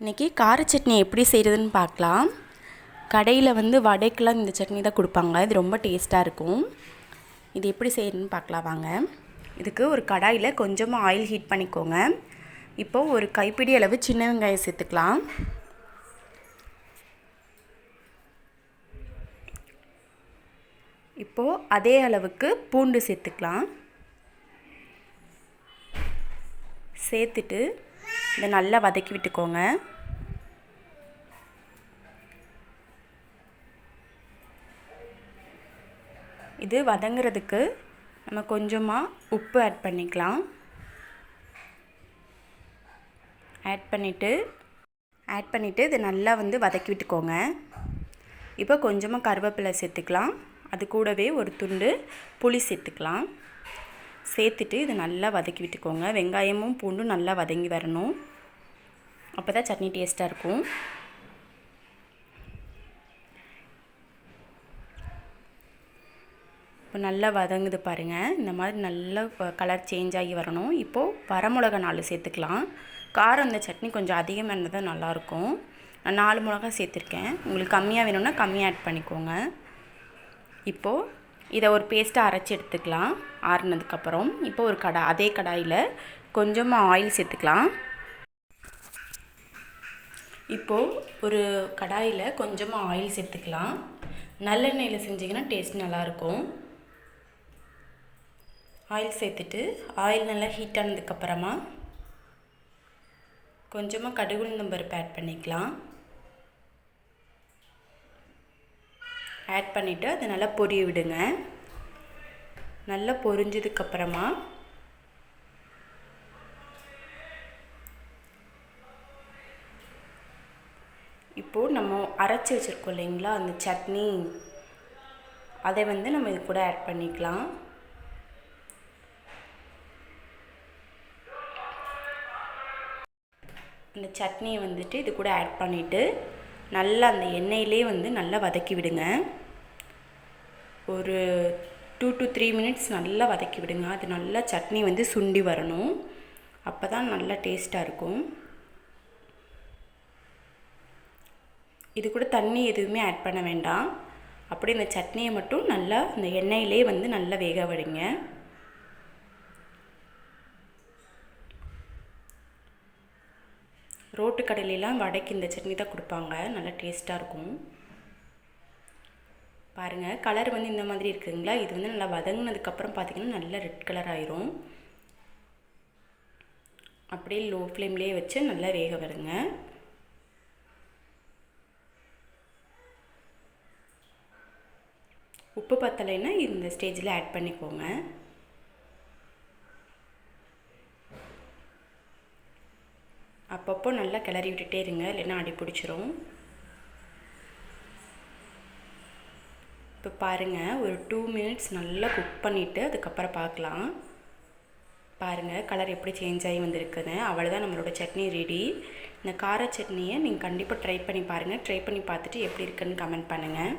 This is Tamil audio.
இன்றைக்கி கார சட்னி எப்படி செய்கிறதுன்னு பார்க்கலாம். கடையில் வந்து வடைக்கெலாம் இந்த சட்னி தான் கொடுப்பாங்க. இது ரொம்ப டேஸ்ட்டாக இருக்கும். இது எப்படி செய்யணும்னு பார்க்கலாம் வாங்க. இதுக்கு ஒரு கடாயில் கொஞ்சமாக ஆயில் ஹீட் பண்ணிக்கோங்க. இப்போது ஒரு கைப்பிடி அளவு சின்ன வெங்காயம் சேர்த்துக்கலாம். இப்போது அதே அளவுக்கு பூண்டு சேர்த்துக்கலாம். சேர்த்துட்டு இதை நல்லா வதக்கி விட்டுக்கோங்க. இது வதங்கிறதுக்கு நம்ம கொஞ்சமாக உப்பு ஆட் பண்ணிக்கலாம். ஆட் பண்ணிவிட்டு ஆட் பண்ணிவிட்டு இதை நல்லா வந்து வதக்கி விட்டுக்கோங்க. இப்போ கொஞ்சமாக கருவேப்பிலை சேர்த்துக்கலாம். அது கூடவே ஒரு துண்டு புளி சேர்த்துக்கலாம். சேர்த்துட்டு இதை நல்லா வதக்கி விட்டுக்கோங்க. வெங்காயமும் பூண்டும் நல்லா வதங்கி வரணும். அப்போ தான் சட்னி டேஸ்ட்டாக இருக்கும். இப்போ நல்லா வதங்குது பாருங்கள் இந்த மாதிரி நல்லா கலர் சேஞ்ச் ஆகி வரணும். இப்போது வரமிளகா நாலு சேர்த்துக்கலாம். காரம் இந்த சட்னி கொஞ்சம் அதிகமாக இருந்தால் நல்லாயிருக்கும். நான் நாலு மிளகா சேர்த்துருக்கேன். உங்களுக்கு கம்மியாக வேணும்னா கம்மியாக ஆட் பண்ணிக்கோங்க. இப்போது இதை ஒரு பேஸ்ட்டாக அரைச்சி எடுத்துக்கலாம். ஆறுனதுக்கப்புறம் இப்போ ஒரு கடா அதே கடாயில் கொஞ்சமாக ஆயில் சேர்த்துக்கலாம். இப்போது ஒரு கடாயில் கொஞ்சமாக ஆயில் சேர்த்துக்கலாம். நல்லெண்ணெயில் செஞ்சிங்கன்னா டேஸ்ட் நல்லாயிருக்கும். ஆயில் சேர்த்துட்டு ஆயில் நல்லா ஹீட் ஆனதுக்கப்புறமா கொஞ்சமாக கடுகு பருப்பு ஆட் பண்ணிக்கலாம். ஆட் பண்ணிவிட்டு அதை நல்லா பொரிய விடுங்க. நல்லா பொரிஞ்சதுக்கப்புறமா இப்போது நம்ம அரைச்சி வச்சுருக்கோம் இல்லைங்களா அந்த சட்னி. அதை வந்து நம்ம இது கூட ஆட் பண்ணிக்கலாம். அந்த சட்னியை வந்துட்டு இது கூட ஆட் பண்ணிவிட்டு நல்லா அந்த எண்ணெயிலே வந்து நல்லா வதக்கி விடுங்க. ஒரு டூ டு த்ரீ மினிட்ஸ் நல்லா வதக்கி விடுங்க. அது நல்லா சட்னி வந்து சுண்டி வரணும். அப்போ தான் நல்லா டேஸ்ட்டாக இருக்கும். இது கூட தண்ணி எதுவுமே ஆட் பண்ண வேண்டாம். அப்படி இந்த சட்னியை மட்டும் நல்லா இந்த எண்ணெயிலே வந்து நல்லா வேக விடுங்க. ரோட்டு கடையிலலாம் வடைக்கு இந்த சட்னி தான் கொடுப்பாங்க. நல்லா டேஸ்ட்டாக இருக்கும். பாருங்கள் கலர் வந்து இந்த மாதிரி இருக்குதுங்களா இது வந்து நல்லா வதங்கினதுக்கப்புறம் பார்த்திங்கன்னா நல்லா ரெட் கலர் ஆயிரும். அப்படியே லோ ஃப்ளேம்லேயே வச்சு நல்லா வேக வருங்க. உப்பு பத்தலைன்னா இந்த ஸ்டேஜில் ஆட் பண்ணிக்கோங்க. அப்பப்போ நல்லா கிளறி விட்டுட்டே இருங்க இல்லைன்னா அடி பிடிச்சிரும். இப்போ பாருங்கள் ஒரு டூ மினிட்ஸ் நல்லா குக் பண்ணிவிட்டு அதுக்கப்புறம் பார்க்கலாம். பாருங்கள் கலர் எப்படி சேஞ்ச் ஆகி வந்திருக்குன்னு. அவ்வளோதான் நம்மளோட சட்னி ரெடி இந்த கார சட்னியை நீங்கள் கண்டிப்பாக ட்ரை பண்ணி பாருங்கள் ட்ரை பண்ணி பார்த்துட்டு எப்படி இருக்குன்னு கமெண்ட் பண்ணுங்கள்